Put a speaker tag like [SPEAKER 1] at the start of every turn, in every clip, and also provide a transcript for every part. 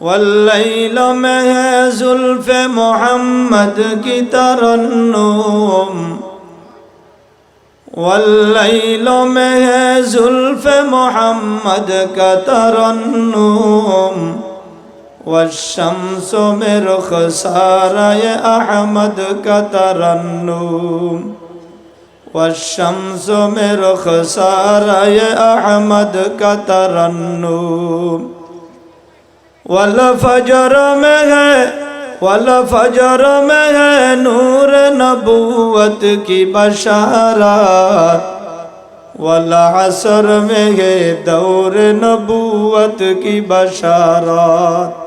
[SPEAKER 1] والليل ہے زلف محمد کی ترنم ہے زلف محمد کا ترنم والشمس میں رخ سارا أحمد کا ترنم والشمس میں رخ سارا أحمد کا ترنم والفجر میں ہے والفجر میں ہے نور نبوت کی بشارات والعصر میں ہے دور نبوت کی بشارات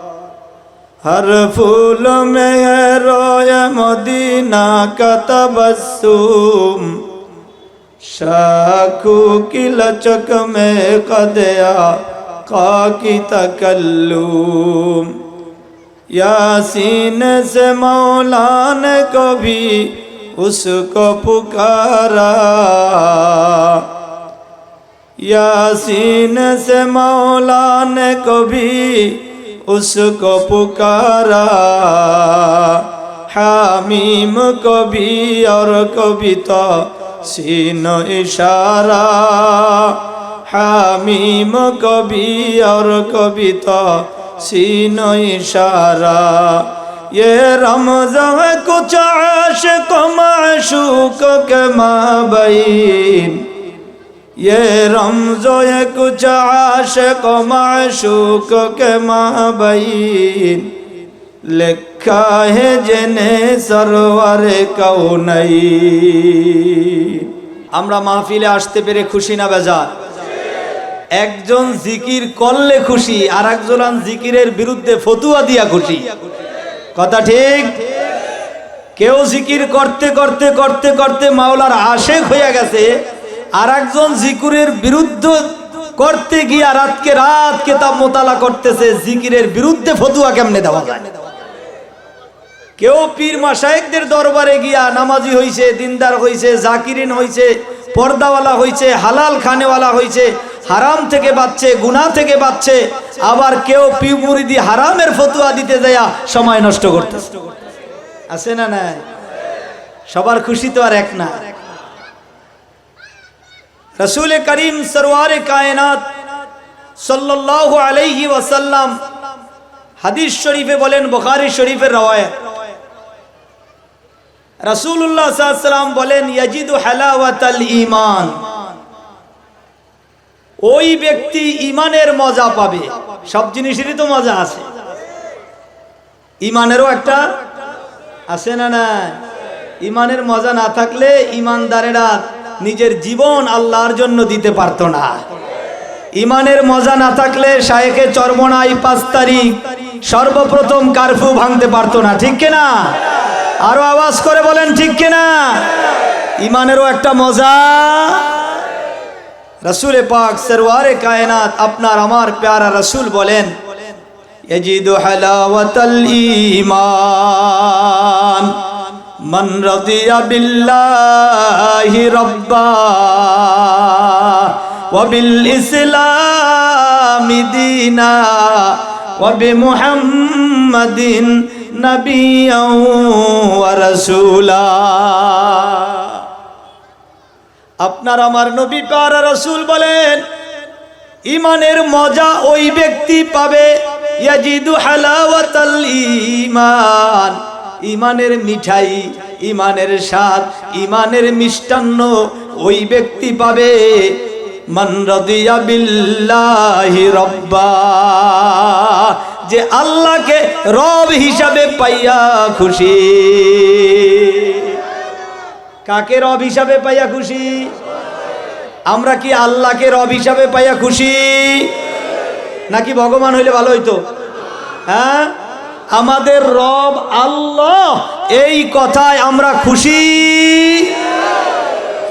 [SPEAKER 1] ہر پھول میں ہے رویا مدینہ کا تبسم۔ شاکو کی لچک میں قدیا حقا کی تکلوم یاسین سے مولا نے کبھی اس کو پکارا یاسین سے مولا نے کبھی اس کو پکارا حامیم کبھی اور کبھی تو سین اشارہ হামিম কবি আর কবিতা সিন ইশারা। এ রমজা কুচাস কমাশুক কে মাবাই এ রমজয় কুচাশ কমাশুক কে মাবাই লেখা হে জেনে সরোয়ারে কৌ নাই আমরা মাহফিলে আসতে পেরে খুশি না বেজার? একজন জিকির করলে খুশি আর একজন জিকিরের বিরুদ্ধে ফতুয়া দিয়া খুশি। কথা ঠিক? কেউ জিকির করতে করতে করতে করতে মাওলার আশেক হয়ে গেছে আর একজন জিকুরের বিরুদ্ধে করতে গিয়া রাতকে রাত কেতাব মোতালা করতেছে, জিকিরের বিরুদ্ধে ফতুয়া কেমনে দেওয়া যায়? কেউ পীর মাসায়েকদের দরবারে গিয়া নামাজি হইছে, দিনদার হইছে, জাকিরিন হইছে, পর্দাওয়ালা হইছে, হালাল খানেওয়ালা হইছে হারাম থেকে বাঁচছে, গুনাহ থেকে বাঁচছে, আবার কেউ পি মুরিদি হারামের ফতুয়া দিতে যায়া সময় নষ্ট করতেছে। আছে না নাই? সবার খুশি তো আর এক না। রসুল করিম সরওয়ার কায়নাত সাল্লাল্লাহু আলাইহি ওয়াসাল্লাম হাদিস শরীফে বলেন, বুখারী শরীফের রওয়ায়াত। রাসূলুল্লাহ সাল্লাল্লাহু আলাইহি বলেন, ইয়াজিদু হালাওয়াতাল ঈমান। ওই ব্যক্তি ইমানের মজা পাবে। সব জিনিসেরই তো মজা আছে। ইমানেরও একটা আছে না না ইমানের মজা না থাকলে ইমানদারেরা নিজের জীবন আল্লাহর জন্য দিতে পারতো না। ইমানের মজা না থাকলে শায়েখে চরমনাই পাঁচ তারিখ সর্বপ্রথম কারফিউ ভাঙতে পারতো না। ঠিক কিনা? আরও আওয়াজ করে বলেন, ঠিক কিনা? ইমানেরও একটা মজা রসুল পাক সরওয়ারে কায়নাত আপনার আমার প্যারা রসুল বলেন, ইয়াজিদু হালাওয়াতাল ঈমান, মান রাদিয়া বিল্লাহি রাব্বা ওয়া বিল ইসলামি দীনা ওয়া বিমুহাম্মাদিন নবিয়্যাও ওয়া রাসূলা। আপনার আমার নবী পারা রসুল বলেন ইমানের মজা ওই ব্যক্তি পাবে ঈমান। ইমানের মিঠাই ইমানের স্বাদ ইমানের মিষ্টান্ন ওই ব্যক্তি পাবে যে আল্লাহকে রব হিসাবে পাইয়া খুশি। কাকে রব হিসাবে পাইয়া খুশি? আমরা কি আল্লাহকে রব হিসাবে পাইয়া খুশি? নাকি ভগবান হইলে ভালো হইতো? হ্যাঁ? আমাদের রব আল্লাহ, এই কথায় আমরা খুশি।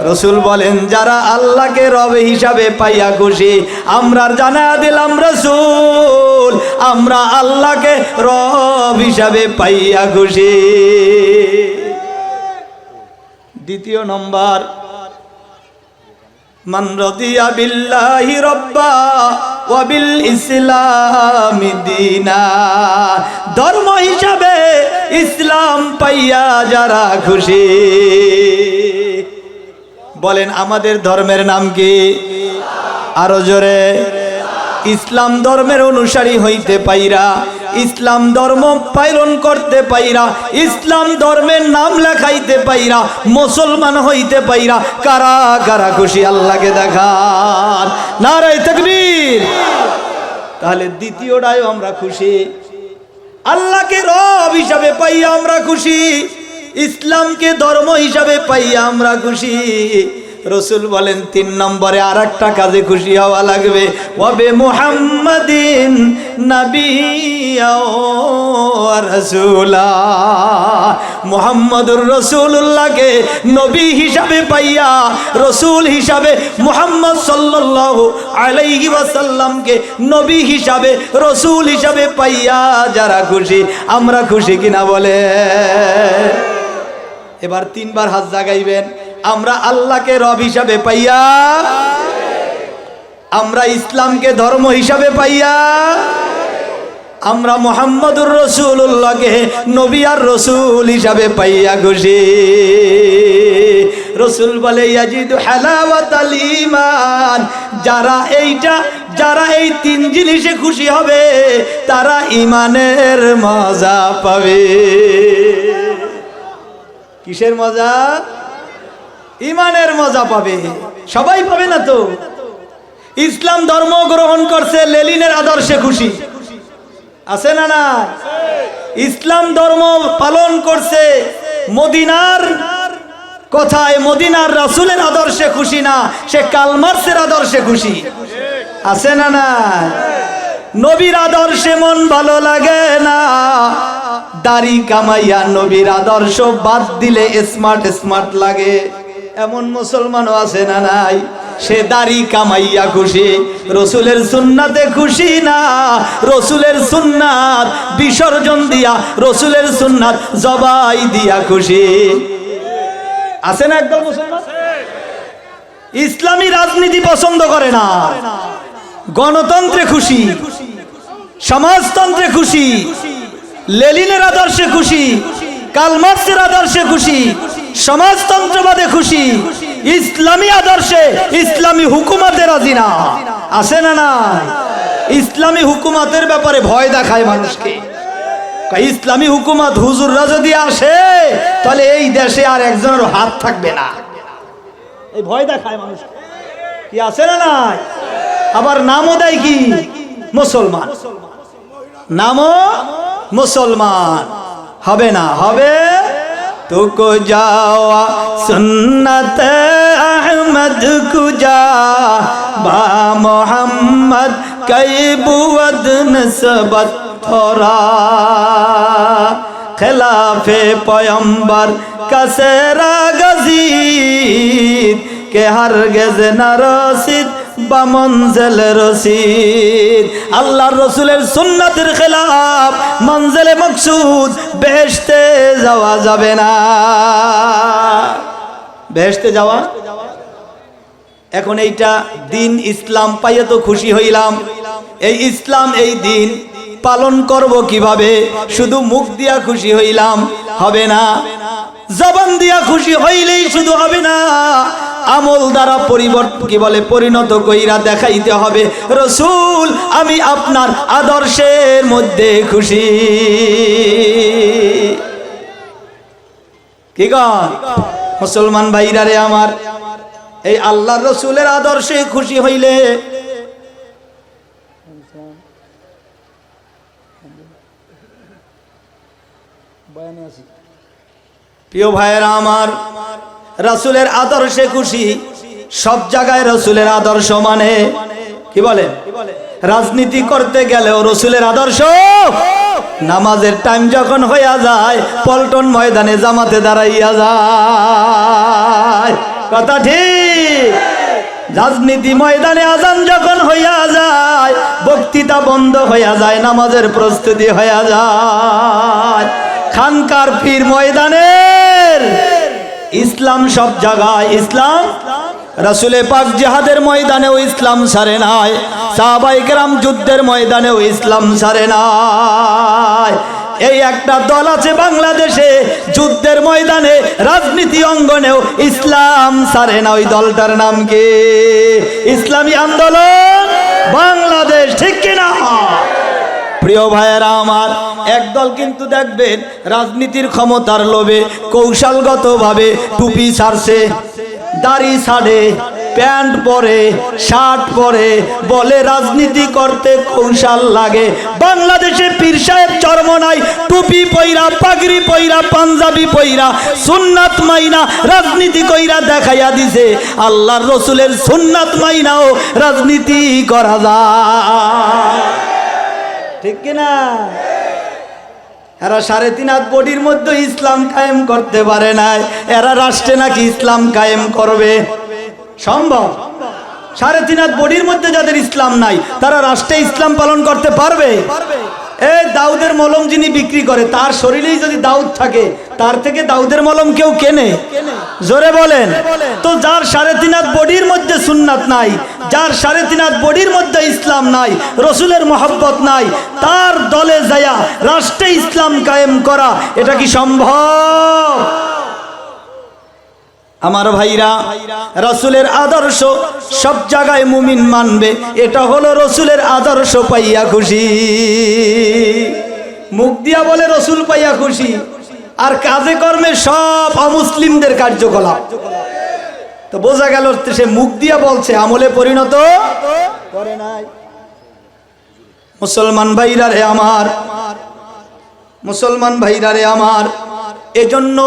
[SPEAKER 1] রসুল বলেন, যারা আল্লাহকে রব হিসাবে পাইয়া খুশি, আমরা জানা দিলাম রসুল, আমরা আল্লাহকে রব হিসাবে পাইয়া খুশি। দ্বিতীয় নম্বর। মান বিল্লাহি রব্বা ওয়াবিল ইসলামি দিনা। ধর্ম হিসাবে ইসলাম পাইয়া যারা খুশি, বলেন আমাদের ধর্মের নাম কি? আরও জোরে। ইসলাম ধর্মের অনুসারী হইতে পাইরা ইসলাম ধর্ম পালন করতে পাইরা, ইসলাম ধর্মের নাম লেখাইতে পাইরা, মুসলমান হইতে পাইরা, কারা কারা খুশি আল্লাহকে দেখান নারাই তকবীর। তাহলে দ্বিতীয়টাও আমরা খুশি। আল্লাহকে রব হিসাবে পাইয়া আমরা খুশি। ইসলামকে ধর্ম হিসাবে পাইয়া আমরা খুশি। রসুল বলেন, তিন নম্বরে আর একটা কাজে খুশি হওয়া লাগবে। ওবে মুহাম্মাদিন রসুলা। মোহাম্মদুর রসুল্লাহকে নবী হিসাবে পাইয়া, রসুল হিসাবে মুহাম্মদ সাল্লাল্লাহু আলাইহি ওয়াসাল্লামকে নবী হিসাবে, রসুল হিসাবে পাইয়া যারা খুশি, আমরা খুশি কিনা বলে? এবার তিনবার হাত জাগাইবেন। আমরা আল্লাহকে রব হিসাবে পাইয়া, আমরা ইসলামকে ধর্ম হিসাবে পাইয়া, আমরা মোহাম্মদুর রসুল্লাহকে নবী আর রসুল হিসাবে পাইয়া খুশি। রসুল বলে, ইয়াজিদু হালাওয়াত আল ঈমান। যারা এইটা, যারা এই তিন জিনিসে খুশি হবে, তারা ইমানের মজা পাবে। কিসের মজা? ইমানের মজা পাবে। সবাই পাবে না তো? ইসলাম ধর্ম গ্রহণ করছে লেলিনের আদর্শে খুশি। আছে না না ইসলাম ধর্ম পালন করছে মদিনার কথায়, মদিনার রাসুলের আদর্শে খুশি না, সে কালমার্সের আদর্শে খুশি। আছে না না নবীর আদর্শে মন ভালো লাগে না। দাড়ি কামাইয়া নবীর আদর্শ বাদ দিলে স্মার্ট স্মার্ট লাগে। এমন মুসলমানও আছে না নাই? সে দাড়ি কামাইয়া খুশি, রসুলের সুন্নাতে খুশি না? রসুলের সুন্নাত বিসর্জন দিয়া রসুলের সুন্নাত জবাই দিয়া খুশি। আছে না একদম মুসলমান? ইসলামী রাজনীতি পছন্দ করে না। গণতন্ত্রে খুশি, সমাজতন্ত্রে খুশি লেলিনের আদর্শে খুশি কালমার্সের আদর্শে খুশি সমাজতন্ত্রবাদে খুশি, ইসলামী আদর্শে ইসলামী হুকুমাতে রাজি না। আছে না না ইসলামী হুকুমাতের ব্যাপারে ভয় দেখায় মানুষকে। ইসলামী হুকুমত হুজুররা যদি আসে, তাহলে এই দেশে আর একজনের হাত থাকবে না। এই ভয় দেখায় মানুষ কি আছে না নাই? আবার নামও দেয় কি? মুসলমান। নামও মুসলমান। হবে না, হবে তুকো যাওয়া সুন্নত আহমদ কুজা বা মোহাম্মদ কই বুয়দ নসবত থরা খেলাফে পয়ম্বর কসেরা গজিদ কে হার গেজে না রসিদ বা মঞ্জেল রসিদ আল্লাহর রসুলের সুন্নাতের খেলাফ মঞ্জেলে মকসুদ, বেহেশতে যাওয়া যাবে না। বেহেশতে যাওয়া? এখন এইটা দিন ইসলাম পাইয়ে তো খুশি হইলাম। এই ইসলাম, এই দিন পালন করব কীভাবে? শুধু মুখ দিয়া খুশি হইলাম, হবে না। জবান দিয়া খুশি হইলেই শুধু হবে না। আমল দ্বারা পরিবর্তন কি বলে, পরিণত কইরা দেখাইতে হবে। রসুল, আমি আপনার আদর্শের মধ্যে খুশি। কি মুসলমান ভাইরা রে আমার, এই আল্লাহ রসুলের আদর্শে খুশি হইলে। প্রিয় ভাইয়েরা আমার রসুলের আদর্শে খুশি। সব জায়গায় রসুলের আদর্শ মানে কি বলে? রাজনীতি করতে গেলেও রসুলের আদর্শ। নামাজের টাইম যখন হইয়া যায়, পল্টন ময়দানে জামাতে দাঁড়াইয়া যায়। কথা ঠিক? রাজনীতি ময়দানে আজান যখন হইয়া যায়, বক্তৃতা বন্ধ হইয়া যায়, নামাজের প্রস্তুতি হইয়া যায়। খানকার পীর ময়দানের ইসলাম সব জায়গায় ইসলাম। রাসুলে পাক জিহাদের ময়দানেও ইসলাম সারে নাই। সাহাবাই কেরাম যুদ্ধের ময়দানেও ইসলাম সারে নাই। এই একটা দল আছে বাংলাদেশে, যুদ্ধের ময়দানে, রাজনীতি অঙ্গনেও ইসলাম সারে না। ওই দলটার নাম কি? ইসলামী আন্দোলন? বাংলাদেশ ঠিক কিনা? প্রিয় ভাইয়েরা আমার, একদল কিন্তু দেখবেন রাজনীতির ক্ষমতার লোভে কৌশলগতভাবে টুপি ছাড়ছে, দাড়ি ছাড়ে, প্যান্ট পরে, শার্ট পরে, বলে রাজনীতি করতে কৌশল লাগে। বাংলাদেশে পীর সাহেব চর্ম নাই, টুপি পইরা, পাগড়ি পইরা, পাঞ্জাবি পইরা, সুন্নাত মাইনা, রাজনীতি কইরা দেখাইয়া দিছে। আল্লাহর রসুলের সুন্নাত মাইনাও রাজনীতি করা যায়। ঠিক কিনা? এরা সাড়ে তিন হাত বডির মধ্যে ইসলাম কায়েম করতে পারে নাই। এরা রাষ্ট্রে নাকি ইসলাম কায়েম করবে? সম্ভব। সাড়ে তিন হাত বডির মধ্যে যাদের ইসলাম নাই তারা রাষ্ট্রে ইসলাম পালন করতে পারবে? এ দাউদের মলম যিনি বিক্রি করে তার শরীরেই যদি দাউদ থাকে তার থেকে দাউদের মলম কেউ কেনে? জোরে বলেন। তো যার সাড়ে তিন হাত বডির মধ্যে সুন্নাত নাই, যার সাড়ে তিন হাত বডির মধ্যে ইসলাম নাই, রসুলের মহব্বত নাই, তার দলে যায়া রাষ্ট্রে ইসলাম কায়েম করা, এটা কি সম্ভব? আমার ভাইরা, রসুলের আদর্শ সব জায়গায় মুমিন মানবে, এটা হলো রসুলের আদর্শ পাইয়া খুশি। মুখ দিয়া বলে রসুল পাইয়া খুশি। আর কাজে কর্মে সব অমুসলিমদের কার্যকলাপ। তো বোঝা গেল সে মুখ দিয়া বলছে, আমলে পরিণত করে নাই। মুসলমান ভাইরা রে আমার, মুসলমান ভাইরা রে আমার, এজন্য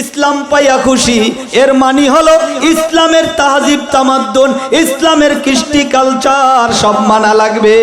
[SPEAKER 1] ইসলাম পাইয়া খুশি। এর মানি হলো ইসলামের তাহাজিব, তামাদ্দন, ইসলামের কৃষ্টি কালচার সব মানা লাগবে।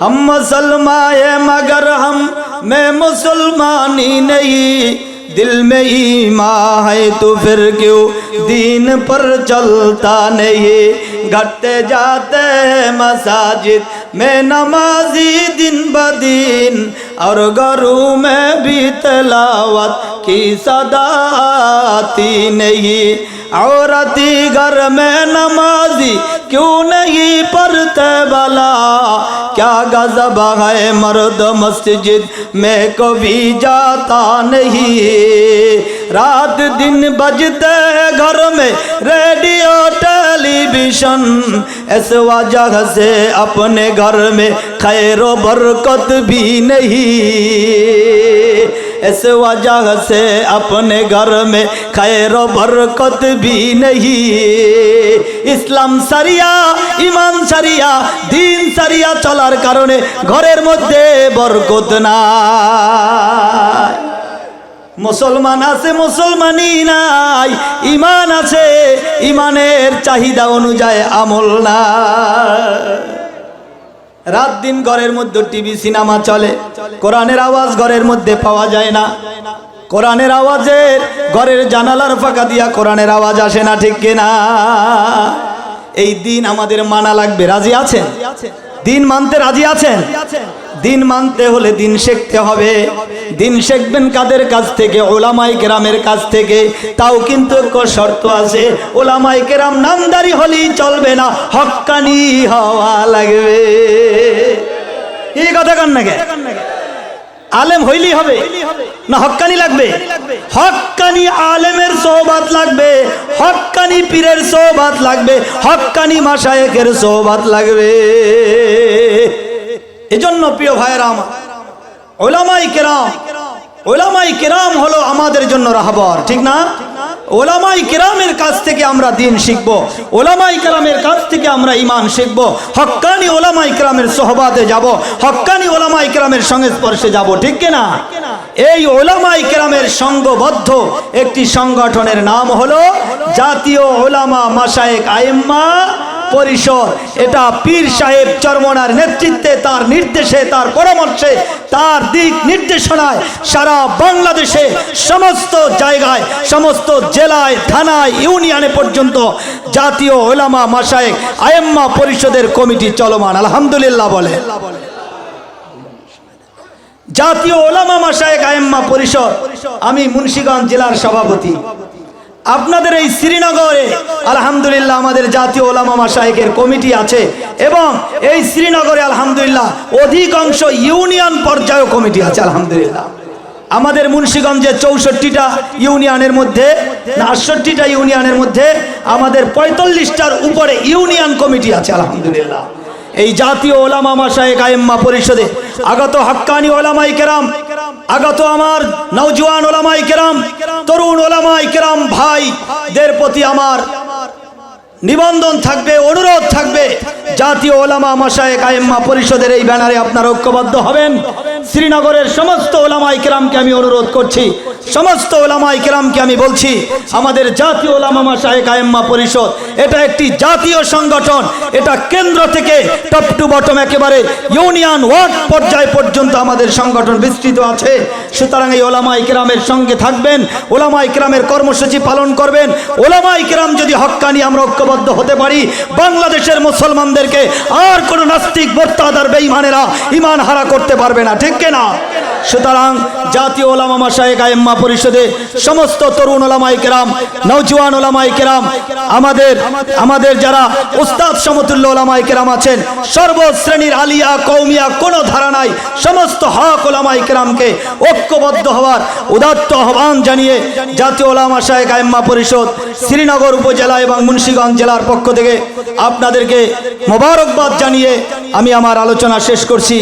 [SPEAKER 1] ہم مسلمان ہیں مگر ہم میں مسلمانی نہیں۔ دل میں ایمان ہے تو پھر کیوں دین پر چلتا نہیں؟ گھٹے جاتے ہیں مساجد میں نمازی دن بدین اور گھروں میں بھی تلاوت کی صدا آتی نہیں۔ عورتی گھر میں نمازی کیوں نہیں پڑھتے بلا کیا غضب ہے مرد مسجد میں کبھی جاتا نہیں؟ رات دن بجتے ہیں گھر میں ریڈیو، ٹیلی بیشن اس وجہ سے اپنے گھر میں خیر و برکت بھی نہیں۔ इस वजह से अपने घर में खैर बरकत भी नहीं ইসলাম সারিয়া ইমান সারিয়া দিন সারিয়া চলার কারণে ঘরের মধ্যে বরকত নাই মুসলমান আছে মুসলমানই নাই ইমান আছে ইমানের চাহিদা অনুযায়ী আমল না রাত দিন ঘরের মধ্যে টিভি, সিনেমা চলে। কোরআনের আওয়াজ ঘরের মধ্যে পাওয়া যায় না। কোরআনের আওয়াজের ঘরের জানালার ফাঁকা দিয়া কোরআনের আওয়াজ আসে না, ঠিক কিনা? এই দিন আমাদের মানা লাগবে। রাজি আছেন? দিন মানতে রাজি আছেন? দিন মানতে হলে দিন শিখতে হবে। দিন শিখবেন কাদের কাছ থেকে? ওলামাই কেরামের কাছ থেকে। তাও কিন্তু শর্ত আছে। ওলামাই কেরাম নামদারি হলেই চলবে না। হক্কানি হওয়া লাগবে। এই কথা কান নাকি আলেম হইলি হবে। না, হক্কানি লাগবে। হক্কানি আলেমের সোহবাত লাগবে। হক্কানি পীরের সোহবাত লাগবে। হক্কানি মাসায়েকের সোহবাত লাগবে। এজন্য প্রিয় ভাইয়েরা আমার, ওলামাই কেরাম ওলামাই কেরাম হলো আমাদের জন্য রাহবর, ঠিক না? ওলামাই কেরামের কাছ থেকে আমরা দিন শিখব। ওলামাই কেরামের কাছ থেকে আমরা ইমান শিখব। হক্কানি ওলামাই কেরামের সহবাতে যাব। হকানি ওলামাই কেরামের সংস্পর্শে যাব, ঠিক না এই ওলামাই কেরামের সঙ্গবদ্ধ একটি সংগঠনের নাম হলো জাতীয় ওলামা মাসায়েক আইম্মা পরিষদ। এটা পীর সাহেব চরমনার নেতৃত্বে, তার নির্দেশে, তার পরামর্শে, তার দিক নির্দেশনায় সারা বাংলাদেশে সমস্ত জায়গায়, সমস্ত জেলায়, থানায়, ইউনিয়নে পর্যন্ত জাতীয় ওলামা মাসায়েক আয়েম্মা পরিষদের কমিটি চলমান। আলহামদুলিল্লাহ বলে। জাতীয় ওলামা মাসায়েক আয়েম্মা পরিষদ, আমি মুন্সিগঞ্জ জেলার সভাপতি। আপনাদের এই শ্রীনগরে, আলহামদুলিল্লাহ আমাদের জাতীয় ওলামা মাসায়েকের কমিটি আছে এবং এই শ্রীনগরে, আলহামদুলিল্লাহ, অধিকাংশ ইউনিয়ন পর্যায়েও কমিটি আছে, আলহামদুলিল্লাহ। আমাদের মুন্সিগঞ্জে চৌষট্টিটা ইউনিয়নের মধ্যে আটষট্টিটা ইউনিয়নের মধ্যে আমাদের পঁয়তাল্লিশটার উপরে ইউনিয়ন কমিটি আছে, আলহামদুলিল্লাহ। এই জাতীয় ওলামা মাসায়েক আইম্মা পরিষদে আগত হাক্কানি ওলামাই কেরাম আগত আমার নওজোয়ান ওলামাই কেরাম, তরুণ ওলামাই কেরাম ভাইদের প্রতি আমার নিবন্ধন থাকবে, অনুরোধ থাকবে। জাতীয় ওলামা মশায় কায়েম্মা পরিষদের এই ব্যানারে আপনারা ঐক্যবদ্ধ হবেন। শ্রীনগরের সমস্ত ওলামাই কেরামকে আমি অনুরোধ করছি সমস্ত ওলামাই কেরামকে আমি বলছি, আমাদের জাতীয় ওলামা মাসায়েক আইম্মা পরিষদ, এটা একটি জাতীয় সংগঠন, এটা কেন্দ্র থেকে টপ টু বটম একেবারে ইউনিয়ন ওয়ার্ড পর্যায় পর্যন্ত আমাদের সংগঠন বিস্তৃত আছে। সুতরাং এই ওলামা ইকরামের সঙ্গে থাকবেন ওলামা ইকরামের কর্মসূচি পালন করবেন ওলামা ইকরাম যদি হক্কানি আমরা ঐক্যবদ্ধ হতে পারি, বাংলাদেশের মুসলমানদেরকে আর কোনো নাস্তিক মোর্তাদার বেঈমানেরা ইমান হারা করতে পারবে না, ঠিক না সুতরাং জাতীয় ওলামা মাসায়েক আইম্মা পরিষদে সমস্ত তরুণ ওলামাই কেরাম নৌজওয়ান ওলামাই কেরাম, আমাদের আমাদের যারা উস্তাদ সমতুল্য ওলামাই কেরাম আছেন, সর্বশ্রেণীর আলিয়া কৌমিয়া কোনো ধারা নাই, সমস্ত হক ওলামাই কেরামকে ঐক্যবদ্ধ হওয়ার উদাত্ত আহ্বান জানিয়ে জাতীয় ওলামা শাহেক আইম্মা পরিষদ শ্রীনগর উপজেলা এবং মুন্সিগঞ্জ জেলার পক্ষ থেকে আপনাদেরকে মোবারকবাদ জানিয়ে আমি আমার আলোচনা শেষ করছি।